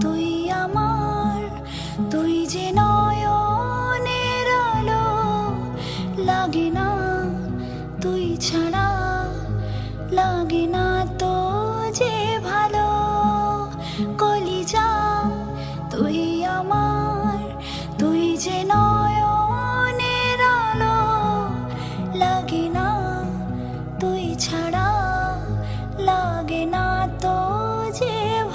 তুই আমার তুই যে লাগে না তুই লাগে না তো